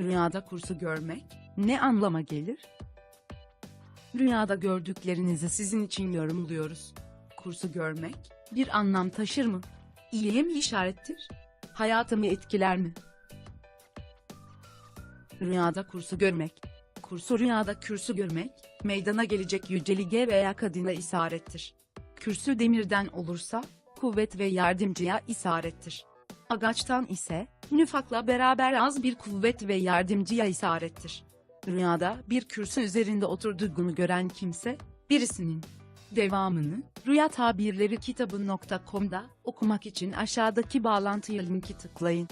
Rüyada kursu görmek ne anlama gelir? Rüyada gördüklerinizi sizin için yorumluyoruz. Kursu görmek bir anlam taşır mı? İyiye mi işarettir? Hayatımı etkiler mi? Rüyada kursu görmek. Kursu rüyada kürsü görmek, meydana gelecek yücelige veya kadına isarettir. Kürsü demirden olursa, kuvvet ve yardımcıya isarettir. Agaçtan ise, nüfakla beraber az bir kuvvet ve yardımcıya isarettir. Rüyada bir kürsü üzerinde oturduğunu gören kimse, birisinin devamını Rüya Tabirleri kitabı.com'da okumak için aşağıdaki bağlantıya linki tıklayın.